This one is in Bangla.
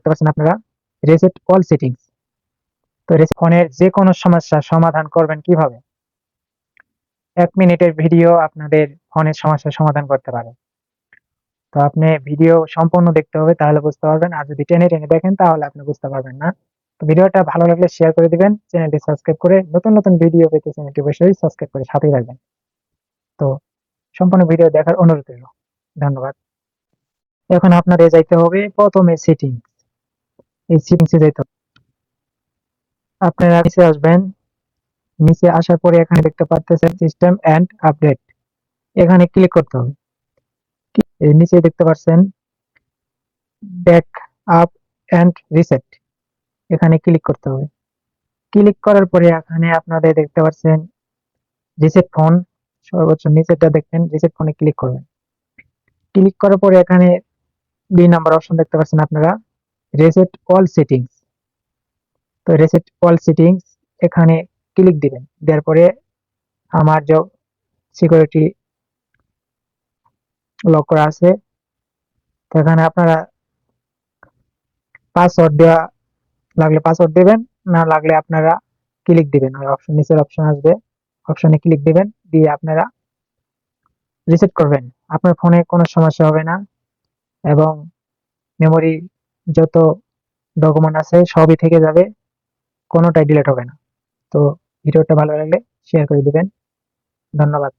দেখতে পাচ্ছেন আপনারা? রেসেট অল সেটিংস তো ফোনের যে কোনো সমস্যার সমাধান করবেন কীভাবে? এক মিনিটের ভিডিও আপনাদের ফোনের সমস্যার সমাধান করতে পারে। তো আপনি ভিডিও সম্পূর্ণ দেখতে হবে, তাহলে বুঝতে পারবেন। আর যদি টেনে টেনে দেখেন, তাহলে আপনি বুঝতে পারবেন না। তো ভিডিওটা ভালো লাগলে শেয়ার করে দিবেন, চ্যানেলটি সাবস্ক্রাইব করে নতুন নতুন ভিডিও পেতে চ্যানেলটি অবশ্যই সাবস্ক্রাইব করে সাথেই রাখবেন তো সম্পূর্ণ ভিডিও দেখার অনুরোধ রইল। ধন্যবাদ। এখন আপনাদের যাইতে হবে প্রথমে সেটিং এই যাইতে। হবে আপনারা নিচে আসবেন। নিচে আসার পরে এখানে দেখতে পাচ্ছেন সিস্টেম এন্ড আপডেট এখানে ক্লিক করতে হবে। নিচে দেখতে পাচ্ছেন ব্যাক আপ এন্ড রিসেট এখানে ক্লিক করতে হবে। ক্লিক করার পরে এখানে আপনাদের দেখতে পাচ্ছেন রিসেট ফোন সর্বোচ্চ নিচেরটা দেখবেন রিসেট ফোনে ক্লিক করবেন। ক্লিক করার পরে এখানে দুই নাম্বার অপশন দেখতে পাচ্ছেন আপনারা। রিসেট অল সেটিংস তো রেসেট অল সেটিংস এখানে ক্লিক দিবেন। দেওয়ার পরে আমার যে সিকিউরিটি লক করা আছে। তো এখানে আপনারা পাসওয়ার্ড দেওয়া লাগলে পাসওয়ার্ড দিবেন, না লাগলে আপনারা ক্লিক দিবেন। ওই অপশন নিচের অপশন আসবে। অপশনে ক্লিক দিবেন, দিয়ে আপনারা রিসেট করবেন। আপনার ফোনে কোনো সমস্যা হবে না। এবং মেমোরি যত ডকুমেন্ট আছে সবই থেকে যাবে, কোনোটাই ডিলেট হবে না। তো ভিডিওটা ভালো লাগলে শেয়ার করে দিবেন। ধন্যবাদ।